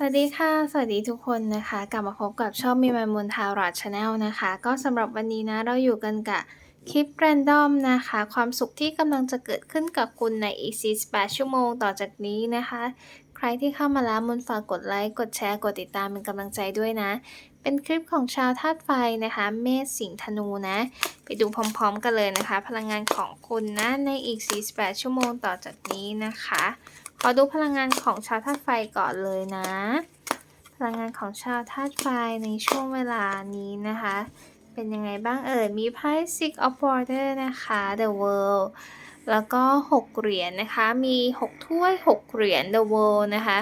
สวัสดีค่ะ สวัสดีทุกคนนะคะ กลับมาพบกับช่องมีมายมนทาราชาแนลนะคะ ก็สำหรับวันนี้นะ เราอยู่กันกับคลิปแรนดอมนะคะ ความสุขที่กำลังจะเกิดขึ้นกับคุณในอีก48ชั่วโมงต่อจากนี้นะคะ ใครที่เข้ามาแล้วมนฝากกดไลค์ กดแชร์ กดติดตามเป็นกำลังใจด้วยนะ เป็นคลิปของชาวธาตุไฟนะคะ เมษสิงห์ธนูนะ ไปดูพร้อมๆกันเลยนะคะ พลังงานของคุณนะในอีก48ชั่วโมงต่อจากนี้นะคะ ขอดูพลังงานของชาวธาตุไฟก่อนเลยนะ พลังงานของชาวธาตุไฟในช่วงเวลานี้นะคะ เป็นยังไงบ้างเอ่ย มีไพ่ Six of Water นะคะ The World แล้วก็ 6 เหรียญนะคะ มี 6 ถ้วย 6 เหรียญ The World นะคะ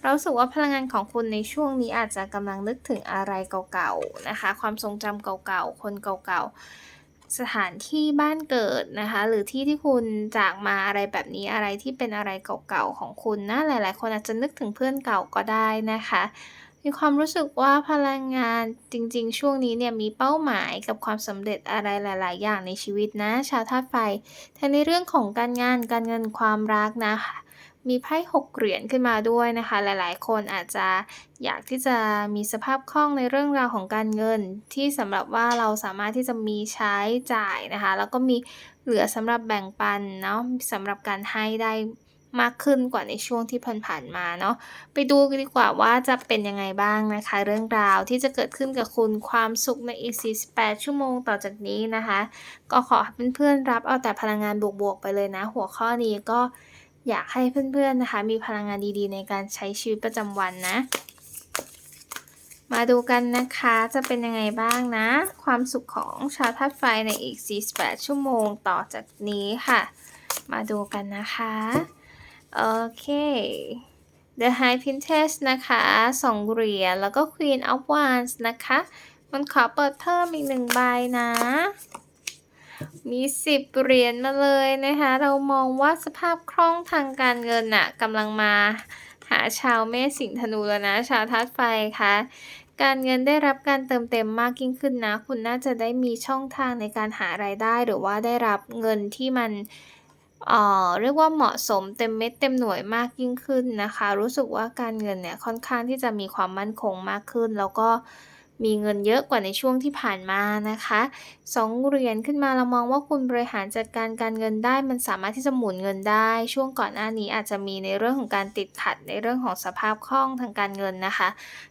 เราสึกว่าพลังงานของคุณในช่วงนี้อาจจะกำลังนึกถึงอะไรเก่าๆนะคะ ความทรงจำเก่าๆ คนเก่าๆ สถานที่บ้านเกิดนะคะ หรือที่ที่คุณจากมาอะไรแบบนี้อะไรที่เป็นอะไรเก่าๆของคุณนะหลายๆ คนอาจจะนึกถึงเพื่อนเก่าก็ได้นะคะ มีความรู้สึกว่าพลังงานจริงๆ ช่วงนี้เนี่ยมีเป้าหมายกับความสำเร็จอะไรหลาย ๆ อย่างในชีวิตนะ ชาวธาตุไฟทั้งในเรื่องของการงานการเงินความรักนะคะ มีไพ่หกเหรียญขึ้นมาด้วยนะคะ หลายๆ คนอาจจะอยากที่จะมีสภาพคล่องในเรื่องราวของการเงิน ที่สำหรับว่าเราสามารถที่จะมีใช้จ่ายนะคะ แล้วก็มีเหลือสำหรับแบ่งปันเนาะสำหรับการให้ได้มากขึ้นกว่าในช่วงที่ผ่านๆมาเนาะไปดูกันดีกว่าว่าจะเป็นยังไงบ้างนะคะ เรื่องราวที่จะเกิดขึ้นกับคุณความสุขในอีก 48 ชั่วโมงต่อจากนี้นะคะ ก็ขอให้เพื่อนๆรับเอาแต่พลังงานบวกๆไปเลยนะ หัวข้อนี้ก็ อยากให้เพื่อนๆนะคะ มีพลังงานดีๆ ในการใช้ชีวิตประจำวันนะ มาดูกันนะคะจะเป็นยังไงบ้างนะ ความสุขของชาวธาตุไฟในอีก 48 ชั่วโมงต่อจากนี้ค่ะ มาดูกันนะคะ โอเค The High Princess นะคะสองเหรียญแล้วก็ Queen of Wands นะคะ มันขอเปิดเพิ่มอีกหนึ่งใบนะ มีสิบเหรียญมาเลยนะคะ เรามองว่าสภาพคล่องทางการเงินน่ะกำลังมาหาชาวเมษสิงห์ธนูแล้วนะ ชาวธาตุไฟคะการเงินได้รับการเติมเต็มมากยิ่งขึ้นนะ คุณน่าจะได้มีช่องทางในการหารายได้ หรือว่าได้รับเงินที่มันเอ่อเรียกว่าเหมาะสมเต็มเม็ดเต็มหน่วยมากยิ่งขึ้นนะคะ รู้สึกว่าการเงินเนี่ยค่อนข้างที่จะมีความมั่นคงมากขึ้น แล้วก็ มีเงินเยอะกว่าในช่วงที่ผ่านมานะคะสองเหรียญขึ้นมาเรามองว่าคุณบริหารจัดการการเงินได้ มันสามารถที่จะหมุนเงินได้ ช่วงก่อนหน้านี้อาจจะมีในเรื่องของการติดขัดในเรื่องของสภาพคล่องทางการเงินนะคะ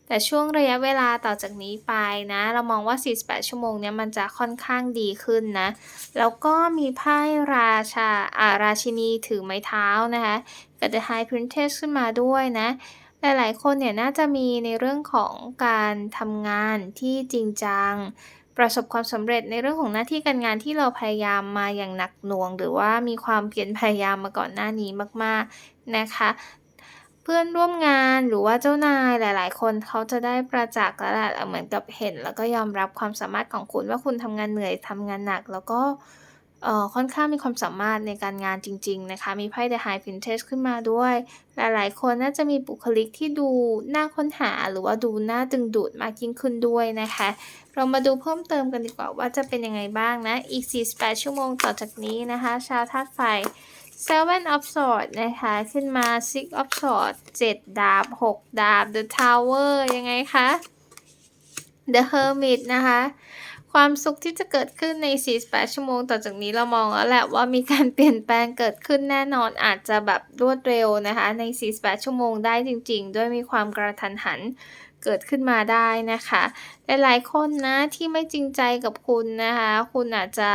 แต่ช่วงระยะเวลาต่อจากนี้ไปนะ เรามองว่า 48 ชั่วโมงเนี้ยมันจะค่อนข้างดีขึ้นนะแล้วก็มีไพ่ราชาอาราชินีถือไม้เท้านะคะกับ The High Princess ขึ้นมาด้วยนะ หลาย ๆ คนเนี่ยน่าจะมีในเรื่องของการทำงานที่จริงจัง ประสบความสำเร็จในเรื่องของหน้าที่การงานที่เราพยายามมาอย่างหนักหน่วง หรือว่ามีความเพียรพยายามมาก่อนหน้านี้มาก ๆ นะคะ เพื่อนร่วมงานหรือว่าเจ้านายหลาย ๆ คนเขาจะได้ประจักษ์แล้วแหละเหมือนกับเห็น แล้วก็ยอมรับความสามารถของคุณว่าคุณทำงานเหนื่อยทำงานหนักแล้วก็ เอ่อค่อนข้างมีความสามารถในการงานจริง ๆ นะคะ มีไพ่ The High Princess ขึ้นมาด้วย หลายๆ คนน่าจะมีบุคลิกที่ดูน่าค้นหาหรือว่าดูน่าดึงดูดมากยิ่งขึ้นด้วยนะคะ เรามาดูเพิ่มเติมกันดีกว่าว่าจะเป็นยังไงบ้างนะ อีก 48 ชั่วโมงต่อจากนี้นะคะ ชาวธาตุไฟ Seven of Swords นะคะ ขึ้นมา Six of Swords 7 ดาบ 6 ดาบ The Tower ยังไงคะ The Hermit นะคะ ความสุขที่จะเกิดขึ้นใน 48 ชั่วโมงต่อจากนี้เรามองแล้วแหละว่ามีการเปลี่ยนแปลงเกิดขึ้นแน่นอนอาจจะแบบรวดเร็วนะคะ ใน 48 ชั่วโมงได้จริง ๆ ด้วยมีความกระทันหันเกิดขึ้นมาได้นะคะ หลายๆคนนะที่ไม่จริงใจกับคุณนะคะ คุณอาจจะ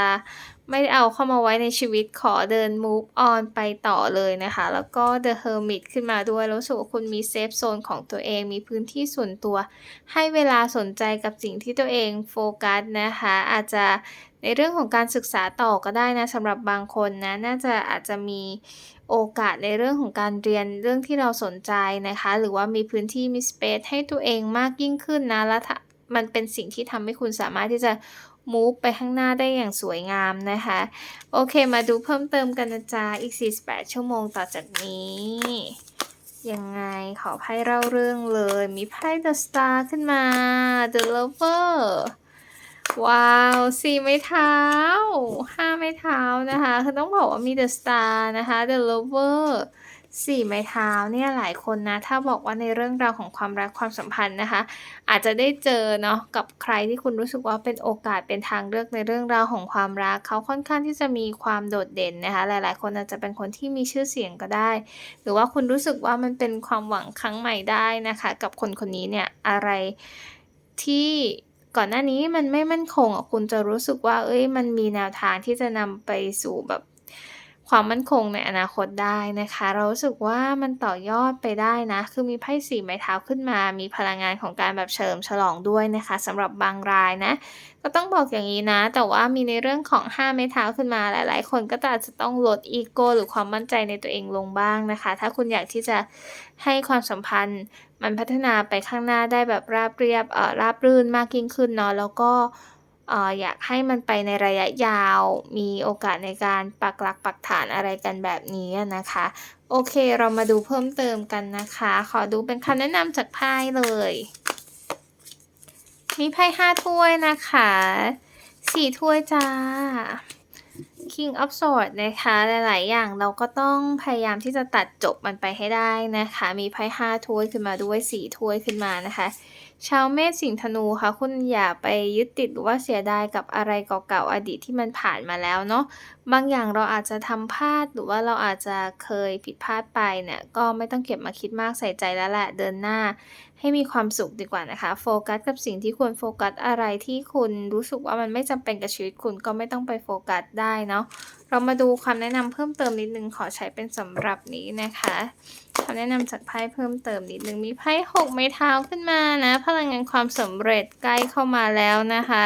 ไม่ได้เอาเข้ามาไว้ในชีวิตขอเดิน move on ไปต่อเลยนะคะ แล้วก็ The Hermit ขึ้นมาด้วยรู้สึกว่าคุณมีเซฟโซนของตัวเองมีพื้นที่ส่วนตัว ให้เวลาสนใจกับสิ่งที่ตัวเองโฟกัสนะคะ อาจจะในเรื่องของการศึกษาต่อก็ได้นะสำหรับบางคนนะ น่าจะอาจจะมีโอกาสในเรื่องของการเรียนเรื่องที่เราสนใจนะคะ หรือว่ามีพื้นที่มีสเปซให้ตัวเองมากยิ่งขึ้นนะและถ้ามันเป็นสิ่งที่ทำให้คุณสามารถที่จะ move ไปข้างหน้าได้อย่างสวยงามนะคะ โอเคมาดูเพิ่มเติมกันนะจ๊ะอีก 48 ชั่วโมงต่อจากนี้ ยังไงขอไพ่เล่าเรื่องเลย มีไพ่ The Star ขึ้นมา The Lover ว้าวสี่ไม้เท้าห้าไม้เท้านะคะ คือต้องบอกว่ามี The Star นะคะ The Lover สี่ไม้เท้าเนี่ยหลายคนนะ ถ้าบอกว่าในเรื่องราวของความรักความสัมพันธ์นะคะ อาจจะได้เจอเนาะกับใครที่คุณรู้สึกว่าเป็นโอกาสเป็นทางเลือกในเรื่องราวของความรัก เขาค่อนข้างที่จะมีความโดดเด่นนะคะ หลาย ๆ คนอาจจะเป็นคนที่มีชื่อเสียงก็ได้ หรือว่าคุณรู้สึกว่ามันเป็นความหวังครั้งใหม่ได้นะคะ กับคนคนนี้เนี่ยอะไรที่ก่อนหน้านี้มันไม่มั่นคงอะคุณจะรู้สึกว่าเฮ้ยมันมีแนวทางที่จะนำไปสู่แบบ ความมั่นคงในอนาคตได้นะคะ เรารู้สึกว่ามันต่อยอดไปได้นะ คือมีไพ่สี่ไม้เท้าขึ้นมา มีพลังงานของการแบบเฉลิมฉลองด้วยนะคะสำหรับบางรายนะ ก็ต้องบอกอย่างงี้นะ แต่ว่ามีในเรื่องของห้าไม้เท้าขึ้นมาหลาย ๆ คนก็อาจจะต้องลดอีโกหรือความมั่นใจในตัวเองลงบ้างนะคะ ถ้าคุณอยากที่จะให้ความสัมพันธ์มันพัฒนาไปข้างหน้าได้แบบราบเรียบเอ่อราบรื่นมากยิ่งขึ้นเนาะแล้วก็ อยากให้มันไปในระยะยาว มีโอกาสในการปักหลักปักฐานอะไรกันแบบนี้นะคะ โอเคเรามาดูเพิ่มเติมกันนะคะ ขอดูเป็นคำแนะนำจากไพ่เลย มีไพ่ห้าถ้วยนะคะสี่ถ้วยจ้า King of Swords นะคะ หลาย ๆ อย่างเราก็ต้องพยายามที่จะตัดจบมันไปให้ได้นะคะ มีไพ่ห้าถ้วยขึ้นมาด้วยสี่ถ้วยขึ้นมานะคะ ชาวเมษสิงห์ธนูค่ะ คุณอย่าไปยึดติดหรือว่าเสียดายกับอะไรเก่าๆอดีตที่มันผ่านมาแล้วเนาะบางอย่างเราอาจจะทำพลาดหรือว่าเราอาจจะเคยผิดพลาดไปเนี่ยก็ไม่ต้องเก็บมาคิดมากใส่ใจแล้วแหละเดินหน้า ให้มีความสุขดีกว่านะคะ โฟกัสกับสิ่งที่ควรโฟกัสอะไรที่คุณรู้สึกว่ามันไม่จำเป็นกับชีวิตคุณก็ไม่ต้องไปโฟกัสได้เนาะเรามาดูคำแนะนำเพิ่มเติมนิดนึงขอใช้เป็นสำหรับนี้นะคะำแนะนำจากไพ่เพิ่มเติมนิดหนึ่งมีไพ่หกไม้เท้าขึ้นมานะพลังงานความสำเร็จใกล้เข้ามาแล้วนะคะ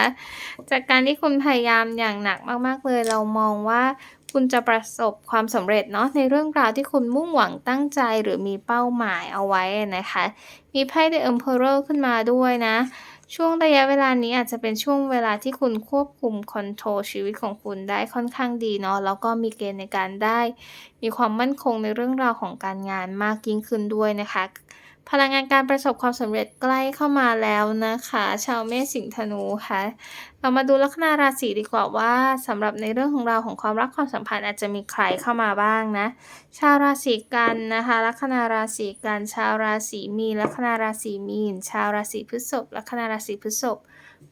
จากการที่คุณพยายามอย่างหนักมากๆเลย เรามองว่าคุณจะประสบความสำเร็จเนาะในเรื่องราวที่คุณมุ่งหวังตั้งใจหรือมีเป้าหมายเอาไว้นะคะ มีไพ่ The Emperor ขึ้นมาด้วยนะ ช่วงระยะเวลานี้อาจจะเป็นช่วงเวลาที่คุณควบคุมคอนโทรลชีวิตของคุณได้ค่อนข้างดีเนาะแล้วก็มีเกณฑ์ในการได้ มีความมั่นคงในเรื่องราวของการงานมากยิ่งขึ้นด้วยนะคะ พลังงานการประสบความสำเร็จใกล้เข้ามาแล้วนะคะ ชาวเมษสิงห์ธนูค่ะ เรามาดูลัคนาราศีดีกว่าว่าสำหรับในเรื่องของเราของความรักความสัมพันธ์อาจจะมีใครเข้ามาบ้างนะ ชาวราศีกันนะคะ ลัคนาราศีกัน ชาวราศีมีนลัคนาราศีมีน ชาวราศีพฤษภลัคนาราศีพฤษภ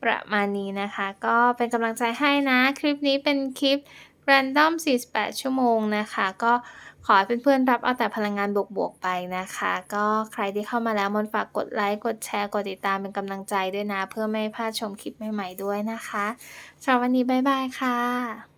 ประมาณนี้นะคะ ก็เป็นกำลังใจให้นะ คลิปนี้เป็นคลิป Random 48 ชั่วโมงนะคะ ก็ขอให้เพื่อนๆรับเอาแต่พลังงานบวกๆไปนะคะ ก็ใครที่เข้ามาแล้วมนฝากกดไลค์กดแชร์กดติดตามเป็นกำลังใจด้วยนะ เพื่อไม่พลาดชมคลิปใหม่ๆด้วยนะคะสำหรับวันนี้บ๊ายบายค่ะ